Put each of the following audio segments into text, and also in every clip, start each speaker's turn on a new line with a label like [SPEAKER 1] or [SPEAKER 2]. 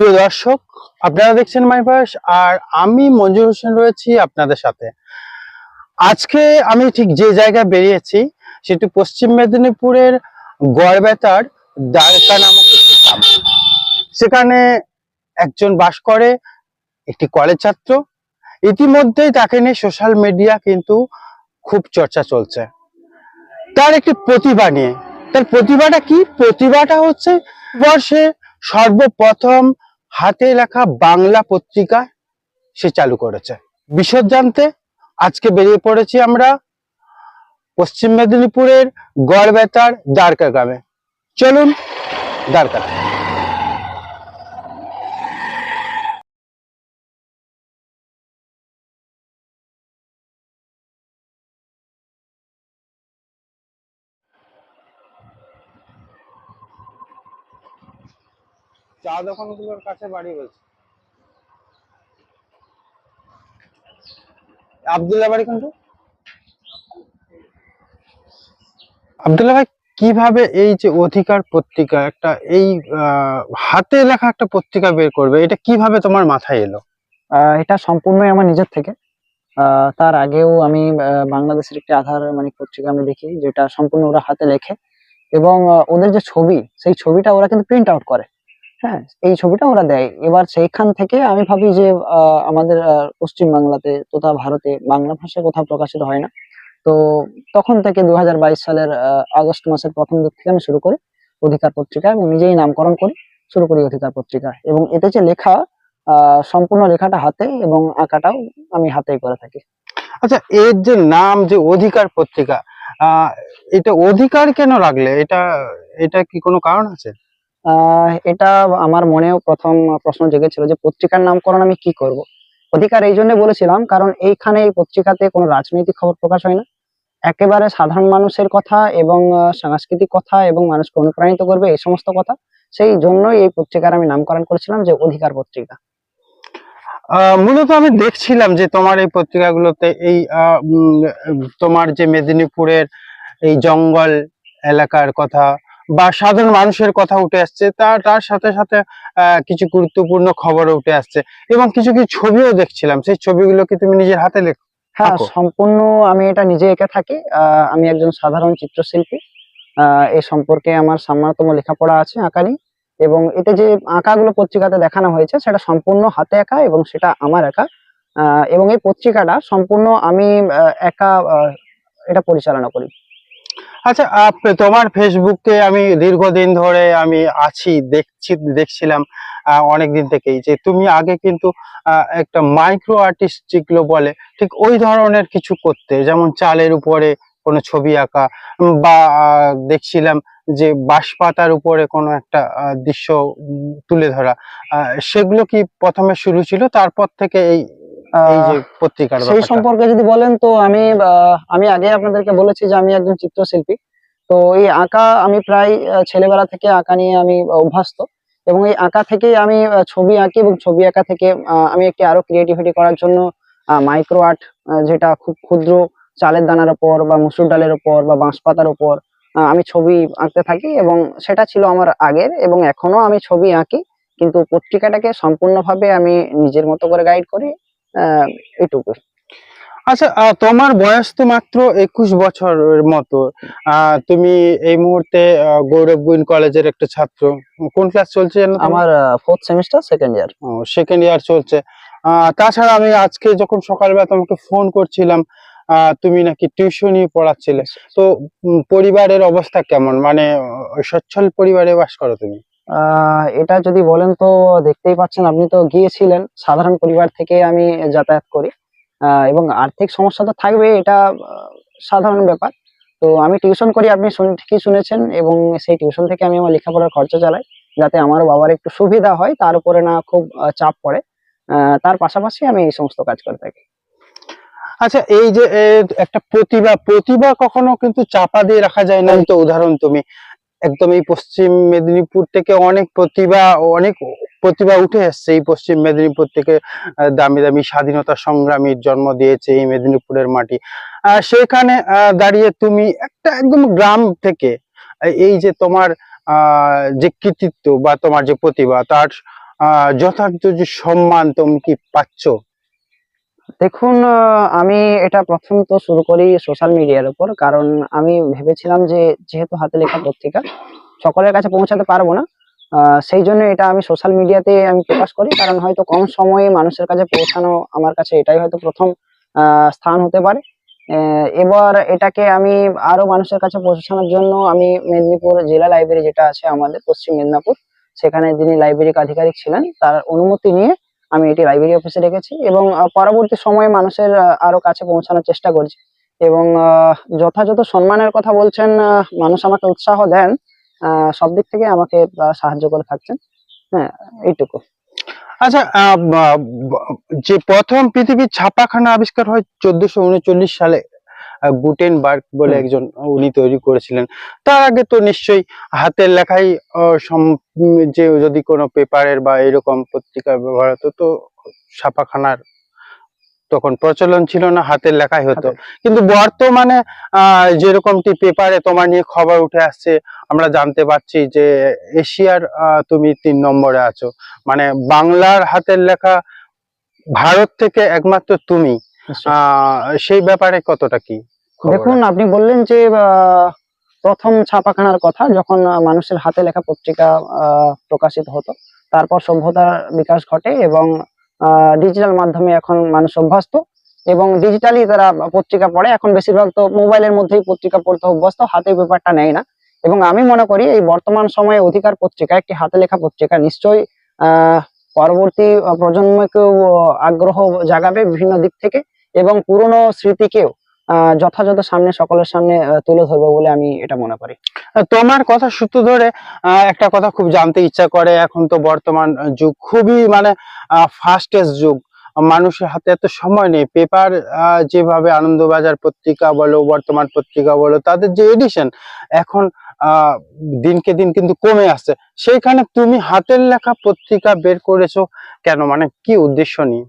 [SPEAKER 1] প্রিয় দর্শক, আপনারা দেখছেন মাই ভয়েস আর আমি মঞ্জুর হোসেন রয়েছি আপনাদের সাথে। আজকে আমি ঠিক যে জায়গায় বেরিয়েছি, সেটি পশ্চিম মেদিনীপুরের গড়বেতার দ্বারকা নামক একটি গ্রাম। সেখানে একজন বাস করে, একটি কলেজ ছাত্র। ইতিমধ্যেই তাকে নিয়ে সোশ্যাল মিডিয়া কিন্তু খুব চর্চা চলছে। তার একটি প্রতিভা নিয়ে। তার প্রতিভাটা কি? প্রতিভাটা হচ্ছে, বর্ষে সর্বপ্রথম হাতে লেখা বাংলা পত্রিকা সে চালু করেছে। বিশদ জানতে আজকে বেরিয়ে পড়েছি আমরা পশ্চিম মেদিনীপুরের গড়বেতার দ্বারকা গ্রামে। চলুন দ্বারকা। চা দোকানগুলোর কাছে বাড়ি বলছে। আবদুল্লাহ বাড়ি কোনটা? আবদুল্লাহ ভাই, কীভাবে এই যে অধিকার পত্রিকা, একটা এই হাতে লেখা একটা পত্রিকা বের করবে, এটা কীভাবে তোমার মাথায় এলো?
[SPEAKER 2] এটা সম্পূর্ণই আমার নিজের থেকে। তার আগেও আমি বাংলাদেশের একটি আধার মানে পত্রিকা আমি দেখি, যেটা সম্পূর্ণ ওরা হাতে লেখে। এবং ওদের যে ছবি, সেই ছবিটা ওরা কিন্তু প্রিন্ট আউট করে। হ্যাঁ এই ছবিটা ওরা দেয়। এবার সেইখান থেকে আমি ভাবি যে আমাদের পশ্চিম বাংলাতে তথা ভারতে বাংলা ভাষায় কোথাও প্রকাশিত হয় না। তো তখন থেকে দু হাজার বাইশ সালের আগস্ট মাসের প্রথম দিক থেকে আমি শুরু করি অধিকার পত্রিকা এবং নিজেই নামকরণ করি, শুরু করি অধিকার পত্রিকা। এবং এতে যে লেখা সম্পূর্ণ লেখাটা হাতে এবং আঁকাটাও আমি হাতেই করে থাকি।
[SPEAKER 1] আচ্ছা এর যে নাম যে অধিকার পত্রিকা এটা অধিকার কেন রাখলে? এটা এটা কি কোনো কারণ আছে?
[SPEAKER 2] এটা আমার মনেও প্রথম প্রশ্ন জেগেছিল যে পত্রিকার নামকরণ আমি কি করব? অধিকার এই জন্য বলেছিলাম, কারণ এইখানে এই পত্রিকাতে কোনো রাজনৈতিক খবর প্রকাশ হয় না। একেবারে সাধারণ মানুষের কথা এবং সাংস্কৃতিক কথা এবং মানুষকে অনুপ্রাণিত করবে এই সমস্ত কথা, সেই জন্যই এই পত্রিকার আমি নামকরণ করেছিলাম যে অধিকার পত্রিকা।
[SPEAKER 1] মূলত আমি দেখছিলাম যে তোমার এই পত্রিকাগুলোতে এই তোমার যে মেদিনীপুরের এই জঙ্গল এলাকার কথা বা সাধারণ মানুষের কথা উঠে আসছে তার তার সাথে সাথে আহ, কিছু গুরুত্বপূর্ণ খবরও উঠে আসছে। এবং কিছু কিছু ছবিও দেখছিলাম। সেই ছবিগুলো কি তুমি নিজের হাতে লেখো
[SPEAKER 2] হ্যাঁ সম্পূর্ণ আমি এটা নিজে এঁকে থাকি। আমি একজন সাধারণ চিত্রশিল্পী। আহ, এই সম্পর্কে আমার সামান্যতম লেখাপড়া আছে আঁকা নিয়ে এবং এতে যে আঁকাগুলো পত্রিকাতে দেখানো হয়েছে সেটা সম্পূর্ণ হাতে একা এবং সেটা আমার একা। আহ, এবং এই পত্রিকাটা সম্পূর্ণ আমি একা এটা পরিচালনা করি।
[SPEAKER 1] আচ্ছা তোমার ফেসবুকে আমি দীর্ঘদিন ধরে আমি আছি, দেখছি, দেখছিলাম অনেক দিন থেকেই যে তুমি আগে কিন্তু একটা মাইক্রো আর্টিস্ট যেগুলো বলে, ঠিক ওই ধরনের কিছু করতে, যেমন চালের উপরে কোনো ছবি আঁকা বা দেখছিলাম যে বাঁশপাতার উপরে কোনো একটা দৃশ্য তুলে ধরা সেগুলো কি প্রথমে শুরু ছিল? তারপর থেকে এই এই যে
[SPEAKER 2] আহ,
[SPEAKER 1] পত্রিকার
[SPEAKER 2] সেই সম্পর্কে যদি বলেন তো আমি আমি আগে আপনাদেরকে বলেছি যে আমি একজন চিত্রশিল্পী। তো এই আঁকা আমি প্রায় ছেলেবেলা থেকে আঁকা নিয়ে আমি অভ্যস্ত। এবং এই আঁকা থেকেই আমি ছবি আঁকি এবং ছবি আঁকা থেকে আমি একটি আরও ক্রিয়েটিভিটি করার জন্য মাইক্রো আর্ট যেটা খুব ক্ষুদ্র চালের দানার ওপর বা মুসুর ডালের ওপর বা বাঁশ পাতার উপর আহ, আমি ছবি আঁকতে থাকি এবং সেটা ছিল আমার আগের এবং এখনও আমি ছবি আঁকি। কিন্তু পত্রিকাটাকে সম্পূর্ণভাবে আমি নিজের মতো করে গাইড করি। এটুকু।
[SPEAKER 1] আচ্ছা তোমার বয়স তো মাত্র একুশ বছরের মতো। তুমি এই মুহূর্তে গৌরব গুইন কলেজের একটা ছাত্র। কোন ক্লাস চলছে
[SPEAKER 2] আমার fourth semester second year
[SPEAKER 1] second year চলছে। তাছাড়া আমি আজকে যখন সকালবেলা তোমাকে ফোন করছিলাম আহ, তুমি নাকি টিউশনই পড়াচ্ছিলে। তো পরিবারের অবস্থা কেমন? মানে সচ্ছল পরিবারে বাস করো তুমি?
[SPEAKER 2] এটা যদি বলেন তো দেখতেই পাচ্ছেন আপনি তো গিয়েছিলেন সাধারণ পরিবার থেকে আমি যাতায়াত করি। এবং আর্থিক সমস্যা তো থাকবে এটা সাধারণ ব্যাপার। তো আমি টিউশন করি আপনি শুন- ঠিকই শুনেছেন এবং সেই টিউশন থেকে আমি আমার লেখাপড়ার খরচা চালাই যাতে আমার বাবার একটু সুবিধা হয় তার উপরে না খুব চাপ পড়ে। আহ, তার পাশাপাশি আমি এই সমস্ত কাজ করে থাকি।
[SPEAKER 1] আচ্ছা এই যে একটা প্রতিভা প্রতিভা কখনো কিন্তু চাপা দিয়ে রাখা যায় না। তো উদাহরণ তুমি একদম এই পশ্চিম মেদিনীপুর থেকে অনেক প্রতিভা অনেক প্রতিভা উঠে এসছে এই পশ্চিম মেদিনীপুর থেকে দামি দামি স্বাধীনতা সংগ্রামীর জন্ম দিয়েছে এই মেদিনীপুরের মাটি। সেখানে দাঁড়িয়ে তুমি একটা একদম গ্রাম থেকে এই যে তোমার যে কৃতিত্ব বা তোমার যে প্রতিভা, তার যথার্থ যে সম্মান তুমি কি পাচ্ছ?
[SPEAKER 2] দেখুন আমি এটা প্রথম তো শুরু করি সোশ্যাল মিডিয়ার উপর, কারণ আমি ভেবেছিলাম যে যেহেতু হাতে লেখা পত্রিকা, সকলের কাছে পৌঁছাতে পারব না। সেই জন্য এটা আমি সোশ্যাল মিডিয়াতে আমি প্রকাশ করি, কারণ হয়তো কম সময়ে মানুষের কাছে পৌঁছানো আমার কাছে এটাই হয়তো প্রথম স্থান হতে পারে। এবার এটাকে আমি আরও মানুষের কাছে পৌঁছানোর জন্য আমি মেদিনীপুর জেলা লাইব্রেরি যেটা আছে আমাদের, পশ্চিম মেদিনীপুর, সেখানে যিনি লাইব্রেরিক আধিকারিক ছিলেন, তার অনুমতি নিয়ে আমি এটি লাইব্রেরি অফিসে রেখেছি এবং পরবর্তী সময়ে মানুষের আরও আরও কাছে পৌঁছানোর চেষ্টা করছি। এবং যথাযথ সম্মানের কথা বলছেন মানুষ আমাকে উৎসাহ দেন সব দিক থেকে আমাকে সাহায্য করে থাকছেন। হ্যাঁ এইটুকু।
[SPEAKER 1] আচ্ছা যে প্রথম পৃথিবীর ছাপাখানা আবিষ্কার হয় চোদ্দশো সালে গুটেনবার্গ বলে একজন উনি তৈরি করেছিলেন। তার আগে তো নিশ্চয়ই হাতের লেখাই যে যদি কোনো পেপারের বা এরকম পত্রিকার ব্যবহার হতো তো ছাপাখানার তখন প্রচলন ছিল না হাতের লেখাই হতো। কিন্তু বর্তমানে আহ যেরকমটি পেপারে তোমার নিয়ে খবর উঠে আসছে আমরা জানতে পারছি যে এশিয়ার আহ, তুমি তিন নম্বরে আছো। মানে বাংলার হাতের লেখা ভারত থেকে একমাত্র তুমি। আহ সেই ব্যাপারে কতটা কি?
[SPEAKER 2] দেখুন আপনি বললেন যে প্রথম ছাপাখানার কথা যখন মানুষের হাতে লেখা পত্রিকা আহ, প্রকাশিত হতো তারপর সভ্যতার বিকাশ ঘটে এবং ডিজিটাল মাধ্যমে এখন মানুষ অভ্যস্ত এবং ডিজিটালি তারা পত্রিকা পড়ে। এখন বেশিরভাগ তো মোবাইলের মধ্যেই পত্রিকা পড়তে অভ্যস্ত হাতে পেপারটা নেয় না। এবং আমি মনে করি এই বর্তমান সময়ে অধিকার পত্রিকা একটি হাতে লেখা পত্রিকা নিশ্চয়ই আহ পরবর্তী প্রজন্মকেও আগ্রহ জাগাবে বিভিন্ন দিক থেকে এবং পুরনো স্মৃতিকেও। যথাযথ সামনে সকলের সামনে তুলে ধরবো বলে আমি এটা মনে করি।
[SPEAKER 1] তোমার কথা সূত্র ধরে একটা কথা খুব জানতে ইচ্ছা করে, এখন তো বর্তমান যুগ খুবই মানে ফাস্টেস্ট যুগ। মানুষের হাতে এত সময় নেই। পেপার যেভাবে আনন্দবাজার পত্রিকা বলো, বর্তমান পত্রিকা বলো, তাদের যে এডিশন এখন দিনকে দিন কিন্তু কমে আসছে। সেইখানে তুমি হাতের লেখা পত্রিকা বের করেছ কেন? মানে কি উদ্দেশ্য নিয়ে?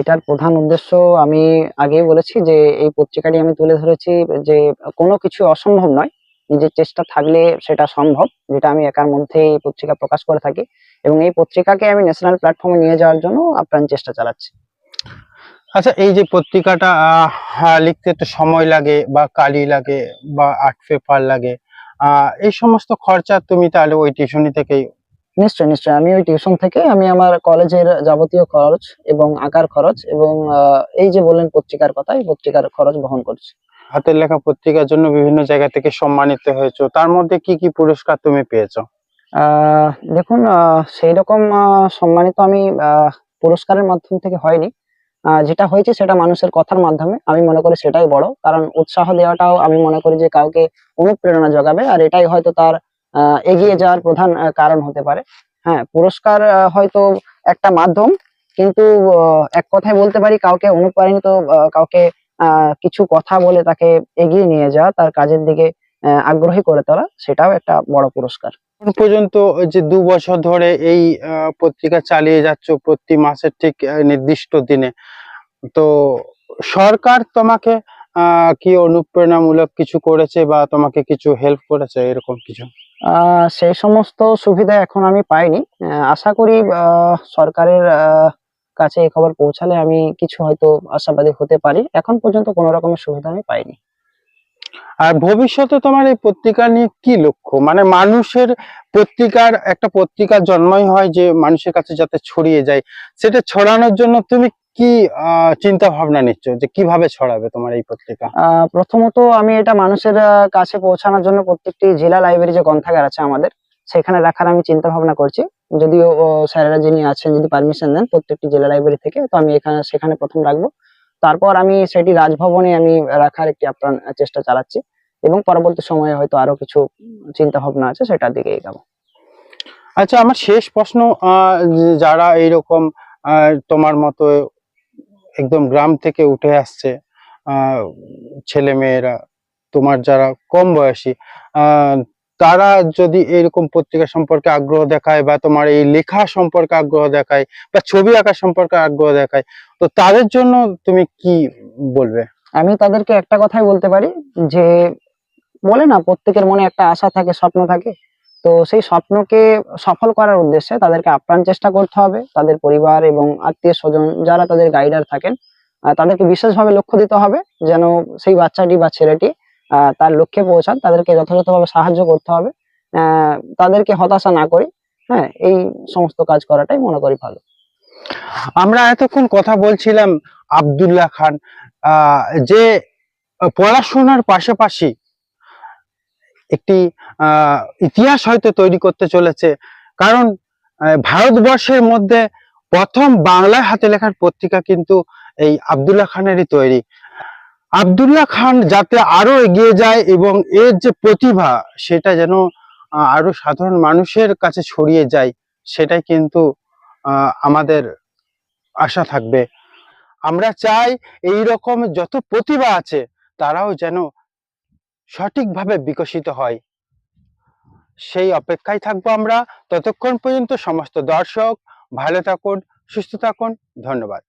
[SPEAKER 2] এটার প্রধান উদ্দেশ্য আমি আগেই বলেছি যে এই পত্রিকাটি আমি তুলে ধরেছি যে কোনো কিছু অসম্ভব নয়। নিজের চেষ্টা থাকলে সেটা সম্ভব যেটা আমি একার মধ্যে এই পত্রিকা প্রকাশ করে থাকি। এবং এই পত্রিকাকে আমি ন্যাশনাল প্ল্যাটফর্মে নিয়ে যাওয়ার জন্য আপ্রাণ চেষ্টা চালাচ্ছি।
[SPEAKER 1] আচ্ছা এই যে পত্রিকাটা হ্যাঁ, লিখতে তো সময় লাগে বা কালি লাগে বা আর্ট পেপার লাগে এই সমস্ত খরচা তুমি তাহলে ওই টিউশনি থেকেই
[SPEAKER 2] নিশ্চয়ই নিশ্চয়ই। আমি ওই টিউশন থেকে আমি আমার কলেজের যাবতীয় খরচ এবং আঁকার খরচ এবং এই যে বললেন পত্রিকার কথা এই পত্রিকার খরচ বহন করছি।
[SPEAKER 1] হাতের লেখা পত্রিকার জন্য বিভিন্ন জায়গা থেকে সম্মানিত হয়েছো। তার মধ্যে কি কি পুরস্কার তুমি পেয়েছ?
[SPEAKER 2] দেখুন সেই রকম সম্মানিত আমি পুরস্কারের মাধ্যম থেকে হয়নি। যেটা হয়েছে সেটা মানুষের কথার মাধ্যমে। আমি মনে করি সেটাই বড়। কারণ উৎসাহ দেওয়াটাও আমি মনে করি যে কাউকে অনুপ্রেরণা জোগাবে আর এটাই হয়তো তার এগিয়ে যাওয়ার প্রধান কারণ হতে পারে। হ্যাঁ পুরস্কার হয়তো একটা মাধ্যম, কিন্তু এক কথায় বলতে পারি, কাউকে অনুপ্রাণিত কাউকে কিছু কথা বলে তাকে এগিয়ে নিয়ে যাওয়া, তার কাজের দিকে আগ্রহী করে তোলা, সেটাও একটা বড় পুরস্কার।
[SPEAKER 1] পর্যন্ত যে দু বছর ধরে এই পত্রিকা চালিয়ে যাচ্ছ, প্রতি মাসের ঠিক নির্দিষ্ট দিনে, তো সরকার তোমাকে কি অনুপ্রেরণামূলক কিছু করেছে বা তোমাকে কিছু হেল্প করেছে এরকম কিছু?
[SPEAKER 2] সেই সমস্ত সুবিধা এখন আমি পাইনি। আশা করি সরকারের কাছে এই খবর পৌঁছালে আমি কিছু হয়তো আশাবাদী হতে পারি। এখন পর্যন্ত কোনো রকমের সুবিধা আমি পাইনি।
[SPEAKER 1] আর ভবিষ্যতে তোমার এই পত্রিকা নিয়ে কি লক্ষ্য? মানে মানুষের পত্রিকার একটা পত্রিকার জন্মই হয় যে মানুষের কাছে যাতে ছড়িয়ে যায়। সেটা ছড়ানোর জন্য তুমি কি চিন্তা ভাবনা নিচ্ছ যে কীভাবে ছড়াবে তোমার এই পত্রিকা?
[SPEAKER 2] প্রথমত আমি এটা মানুষের কাছে পৌঁছানোর জন্য প্রত্যেকটি জেলা লাইব্রেরি যে গ্রন্থাগার আছে আমাদের সেখানে রাখার আমি চিন্তা ভাবনা করছি। যদিও স্যারেরা যিনি আছেন যদি পারমিশন দেন প্রত্যেকটি জেলা লাইব্রেরি থেকে তো আমি এখানে সেখানে প্রথম রাখব। তারপর আমি সেটি রাজভবনে আমি রাখার একটি আপ্রাণ চেষ্টা চালাচ্ছি এবং পরবর্তী সময়ে হয়তো আরও কিছু চিন্তা ভাবনা আছে সেটার দিকে এগাবো।
[SPEAKER 1] আচ্ছা আমার শেষ প্রশ্ন আহ, যারা এইরকম তোমার মতো একদম গ্রাম থেকে উঠে আসছে ছেলে মেয়েরা তোমার যারা কম বয়সী তারা যদি এরকম পত্রিকা সম্পর্কে আগ্রহ দেখায় বা তোমার এই লেখা সম্পর্কে আগ্রহ দেখায় বা ছবি আঁকা সম্পর্কে আগ্রহ দেখায়, তো তাদের জন্য তুমি কি বলবে?
[SPEAKER 2] আমি তাদেরকে একটা কথাই বলতে পারি যে, বলে না, প্রত্যেকের মনে একটা আশা থাকে, স্বপ্ন থাকে। তো সেই স্বপ্নকে সফল করার উদ্দেশ্যে তাদেরকে আপ্রাণ চেষ্টা করতে হবে। তাদের পরিবার এবং আত্মীয় স্বজন যারা তাদের গাইডার থাকেন তাদেরকে বিশেষভাবে লক্ষ্য দিতে হবে যেন সেই বাচ্চাটি বা ছেলেটি তার লক্ষ্যে পৌঁছান। তাদেরকে যথাযথভাবে সাহায্য করতে হবে। তাদেরকে হতাশা না করি। হ্যাঁ এই সমস্ত কাজ করাটাই মনে করি ভালো।
[SPEAKER 1] আমরা এতক্ষণ কথা বলছিলাম আব্দুল্লাহ খান যে পড়াশোনার পাশাপাশি একটি ইতিহাস হয়তো তৈরি করতে চলেছে। কারণ ভারতবর্ষের মধ্যে প্রথম বাংলায় হাতে লেখার পত্রিকা কিন্তু এই আব্দুল্লাহ খানেরই তৈরি। আব্দুল্লাহ খান যাতে আরও এগিয়ে যায় এবং এর যে প্রতিভা, সেটা যেন আরও সাধারণ মানুষের কাছে ছড়িয়ে যায়, সেটাই কিন্তু আমাদের আশা থাকবে। আমরা চাই এই রকম যত প্রতিভা আছে, তারাও যেন সঠিকভাবে বিকশিত হয়। সেই অপেক্ষায় থাকব আমরা। ততক্ষণ পর্যন্ত সমস্ত দর্শক, ভালো থাকুন, সুস্থ থাকুন। ধন্যবাদ।